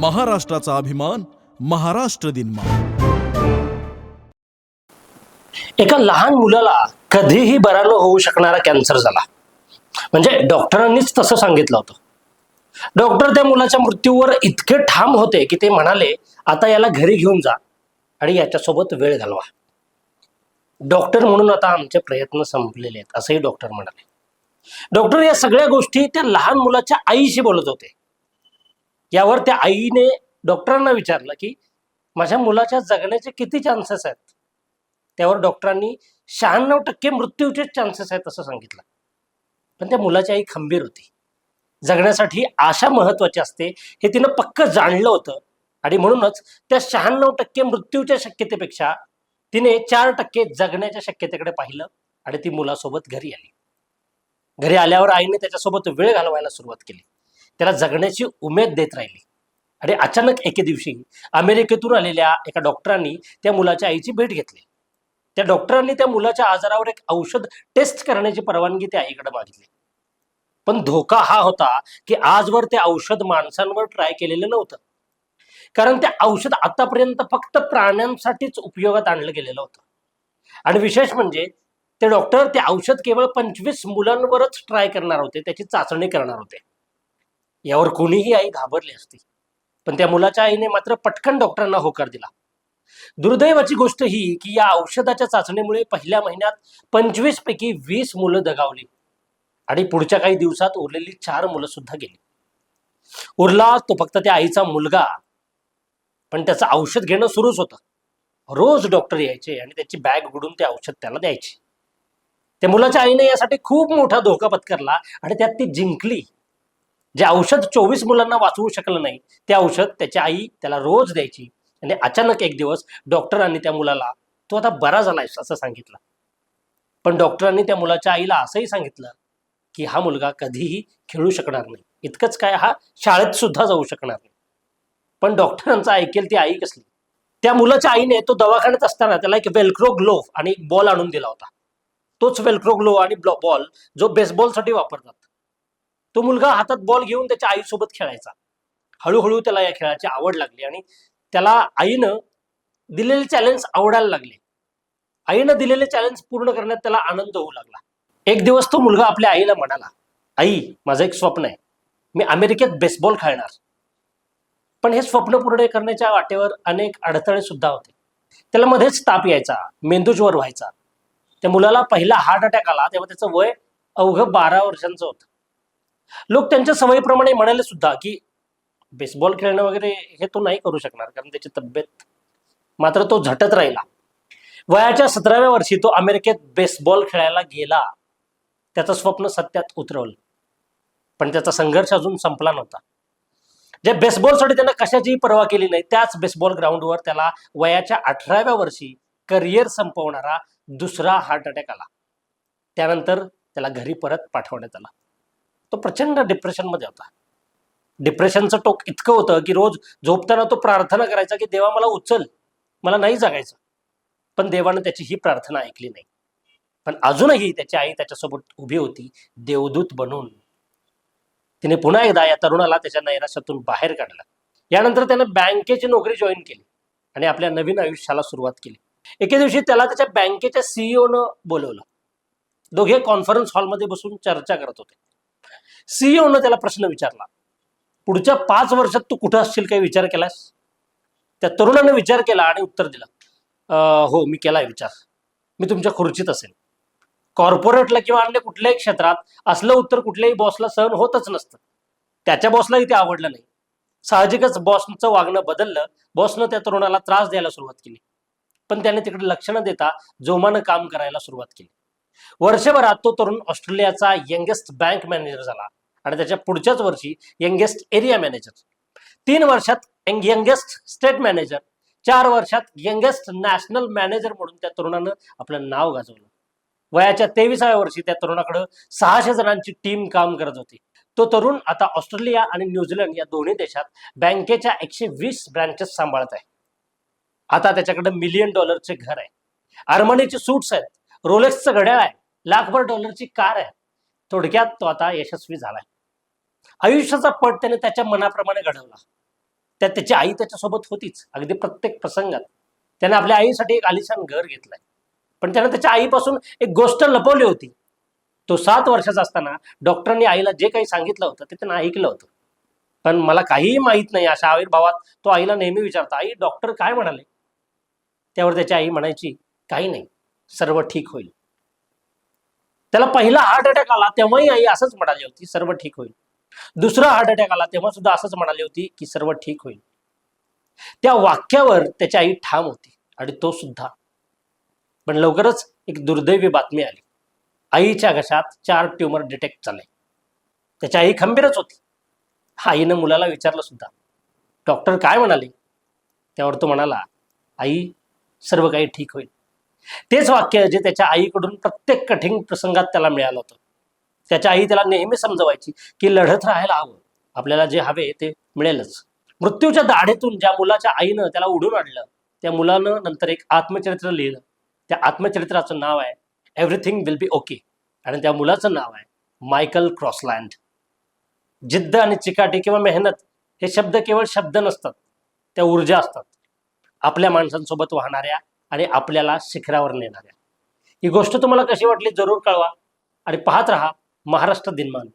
महाराष्ट्राचा अभिमान महाराष्ट्र दिन एका लहान मुलाला कधीही बरा न होऊ शकणारा कॅन्सर झाला. म्हणजे डॉक्टरांनीच तसं सांगितलं होतं. डॉक्टर त्या मुलाच्या मृत्यूवर इतके ठाम होते की ते म्हणाले आता याला घरी घेऊन जा आणि याच्यासोबत वेळ घालवा. डॉक्टर म्हणून आता आमचे प्रयत्न संपलेले आहेत असंही डॉक्टर म्हणाले. डॉक्टर या सगळ्या गोष्टी त्या लहान मुलाच्या आईशी बोलत होते. यावर त्या आईने डॉक्टरांना विचारलं की माझ्या मुलाच्या जगण्याचे किती चान्सेस आहेत? त्यावर डॉक्टरांनी शहाण्णव टक्के मृत्यूचे चान्सेस आहेत असं सांगितलं. पण त्या मुलाची आई खंबीर होती. जगण्यासाठी आशा महत्वाची असते हे तिनं पक्क जाणलं होतं. आणि म्हणूनच त्या शहाण्णव टक्के मृत्यूच्या शक्यतेपेक्षा तिने चार टक्के जगण्याच्या शक्यतेकडे पाहिलं आणि ती मुलासोबत घरी आली. घरी आल्यावर आईने त्याच्यासोबत वेळ घालवायला सुरुवात केली. त्याला जगण्याची उमेद देत राहिली. आणि अचानक एके दिवशी अमेरिकेतून आलेल्या एका डॉक्टरांनी त्या मुलाच्या आईची भेट घेतली. त्या डॉक्टरांनी त्या मुलाच्या आजारावर एक औषध टेस्ट करण्याची परवानगी त्या आईकडे मागितली. पण धोका हा होता की आजवर ते औषध माणसांवर ट्राय केलेलं नव्हतं. कारण ते औषध आतापर्यंत फक्त प्राण्यांसाठीच उपयोगात आणलं गेलेलं होतं. आणि विशेष म्हणजे ते डॉक्टर ते औषध केवळ पंचवीस मुलांवरच ट्राय करणार होते त्याची चाचणी करणार होते. यावर कोणीही आई घाबरली असती. पण त्या मुलाच्या आईने मात्र पटकन डॉक्टरांना होकार दिला. दुर्दैवाची गोष्ट ही की या औषधाच्या चाचणीमुळे पहिल्या महिन्यात पंचवीस पैकी वीस मुलं दगावली. आणि पुढच्या काही दिवसात उरलेली चार मुलं सुद्धा गेली. उरला तो फक्त त्या आईचा मुलगा. पण त्याचं औषध घेणं सुरूच होतं. रोज डॉक्टर यायचे आणि त्याची बॅग उघडून ते औषध त्याला द्यायचे. त्या मुलाच्या आईने यासाठी खूप मोठा धोका पत्करला आणि त्यात ती जिंकली. जे औषध चोवीस मुलांना वाचवू शकलं नाही ते औषध त्याची आई त्याला रोज द्यायची. आणि अचानक एक दिवस डॉक्टरांनी त्या मुलाला तो आता बरा झालायस असं सांगितलं. पण डॉक्टरांनी त्या मुलाच्या आईला असंही सांगितलं की हा मुलगा कधीही खेळू शकणार नाही. इतकंच काय हा शाळेत सुद्धा जाऊ शकणार नाही. पण डॉक्टरांचा ऐकेल ती आई कसली? त्या मुलाच्या आईने तो दवाखान्यात असताना त्याला एक वेलक्रो ग्लोव्ह आणि एक बॉल आणून दिला होता. तोच वेलक्रो ग्लोव्ह आणि बॉल जो बेसबॉलसाठी वापरतात. तो मुलगा हातात बॉल घेऊन त्याच्या आईसोबत खेळायचा. हळूहळू त्याला या खेळाची आवड लागली आणि त्याला आईनं दिलेले चॅलेंज आवडायला लागले. आईनं दिलेले चॅलेंज पूर्ण करण्यात त्याला आनंद होऊ लागला. एक दिवस तो मुलगा आपल्या आईला म्हणाला आई माझं एक स्वप्न आहे. मी अमेरिकेत बेसबॉल खेळणार. पण हे स्वप्न पूर्ण करण्याच्या वाटेवर अनेक अडथळे सुद्धा होते. त्याला मध्येच ताप यायचा मेंदूज्वर व्हायचा. त्या मुलाला पहिला हार्ट अटॅक आला तेव्हा त्याचं वय अवघं बारा वर्षांचं होतं. लोक त्यांच्या सवयीप्रमाणे म्हणाले सुद्धा की बेसबॉल खेळणं वगैरे हे तो नाही करू शकणार कारण त्याची तब्येत मात्र तो झटत राहिला. वयाच्या सतराव्या वर्षी तो अमेरिकेत बेसबॉल खेळायला गेला. त्याचं स्वप्न सत्यात उतरवलं. पण त्याचा संघर्ष अजून संपला नव्हता. जे बेसबॉलसाठी त्यांना कशाचीही पर्वा केली नाही त्याच बेसबॉल ग्राउंडवर त्याला वयाच्या अठराव्या वर्षी करिअर संपवणारा दुसरा हार्ट अटॅक आला. त्यानंतर त्याला घरी परत पाठवण्यात आला. तो प्रचंड डिप्रेशनमध्ये होता. डिप्रेशनचं टोक इतकं होतं की रोज झोपताना तो प्रार्थना करायचा की देवा मला उचल मला नाही जगायचं. पण देवानं त्याची ही प्रार्थना ऐकली नाही. पण अजूनही त्याची आई त्याच्यासोबत उभी होती देवदूत बनून. तिने पुन्हा एकदा या तरुणाला त्याच्या नैराश्यातून बाहेर काढला. यानंतर त्यानं बँकेची नोकरी जॉईन केली आणि आपल्या नवीन आयुष्याला सुरुवात केली. एके दिवशी त्याला त्याच्या बँकेच्या सीईओनं बोलवलं. दोघे कॉन्फरन्स हॉलमध्ये बसून चर्चा करत होते. सीईओनं त्याला प्रश्न विचारला. पुढच्या पाच वर्षात तू कुठं असशील काही विचार केलास? त्या तरुणानं विचार केला आणि उत्तर दिलं. हो मी केलाय विचार. मी तुमच्या खुर्चीत असेल. कॉर्पोरेटला किंवा अन्य कुठल्याही क्षेत्रात असलं उत्तर कुठल्याही बॉसला सहन होतच नसतं. त्याच्या बॉसलाही ते आवडलं नाही. साहजिकच बॉसचं वागणं बदललं. बॉसनं त्या तरुणाला त्रास द्यायला सुरुवात केली. पण त्याने तिकडे लक्ष न देता जोमानं काम करायला सुरुवात केली. वर्षभरात तो तरुण ऑस्ट्रेलियाचा यंगेस्ट बँक मॅनेजर झाला आणि त्याच्या पुढच्याच वर्षी यंगेस्ट एरिया मॅनेजर. तीन वर्षात यंगेस्ट स्टेट मॅनेजर चार वर्षात यंगेस्ट नॅशनल मॅनेजर म्हणून त्या तरुणानं आपलं नाव गाजवलं. वयाच्या तेविसाव्या वर्षी त्या तरुणाकडं सहाशे जणांची टीम काम करत होती. तो तरुण आता ऑस्ट्रेलिया आणि न्यूझीलंड या दोन्ही देशात बँकेच्या एकशे वीस ब्रँचेस सांभाळत आहे. आता त्याच्याकडे मिलियन डॉलरचे घर आहे. आर्मनीचे सूट्स आहेत. रोलेक्सचं घड्याळ आहे. लाखभर डॉलरची कार आहे. थोडक्यात तो आता यशस्वी झालाय. आयुष्याचा पट त्याने त्याच्या मनाप्रमाणे घडवला. त्यात त्याची आई त्याच्यासोबत होतीच. अगदी प्रत्येक प्रसंगात. त्याने आपल्या आईसाठी एक आलिशान घर घेतलंय. पण त्याने त्याच्या आईपासून एक गोष्ट लपवली होती. तो सात वर्षाचा असताना डॉक्टरांनी आईला जे काही सांगितलं होतं ते त्यानं ऐकलं होतं. पण मला काहीही माहीत नाही अशा आविर्भावात तो आईला नेहमी विचारता आई डॉक्टर काय म्हणाले? त्यावर त्याची आई म्हणायची काही नाही. सर्व ठीक होईल. त्याला पहिला हार्ट अटॅक आला तेव्हाही आई असंच म्हणाली होती सर्व ठीक होईल. दुसरा हार्ट अटॅक आला तेव्हा सुद्धा असंच म्हणाली होती की सर्व ठीक होईल. त्या वाक्यावर त्याची आई ठाम होती आणि तो सुद्धा. पण लवकरच एक दुर्दैवी बातमी आली. आईच्या घशात चार ट्युमर डिटेक्ट झाले. त्याची आई खंबीरच होती. आईनं मुलाला विचारलं सुद्धा. डॉक्टर काय म्हणाले? त्यावर तो म्हणाला आई सर्व काही ठीक होईल. तेच वाक्य जे त्याच्या आईकडून प्रत्येक कठीण प्रसंगात त्याला मिळालं होतं. त्याच्या आई त्याला नेहमी समजवायची की लढत राहायला हवं. आपल्याला जे हवे ते मिळेलच. मृत्यूच्या दाढेतून ज्या मुलाच्या आईनं त्याला उडून आणलं त्या मुलानं नंतर एक आत्मचरित्र लिहिलं. त्या आत्मचरित्राचं नाव आहे एव्हरीथिंग विल बी ओके आणि त्या मुलाचं नाव आहे मायकल क्रॉसलँड जिद्द आणि चिकाटी किंवा मेहनत हे शब्द केवळ शब्द नसतात त्या ऊर्जा असतात. आपल्या माणसांसोबत वाहणाऱ्या आणि आपल्याला शिखरावर नेणाऱ्या. ही गोष्ट तुम्हाला कशी वाटली? जरूर कळवा. आणि पाहत राहा महाराष्ट्र दिनमान.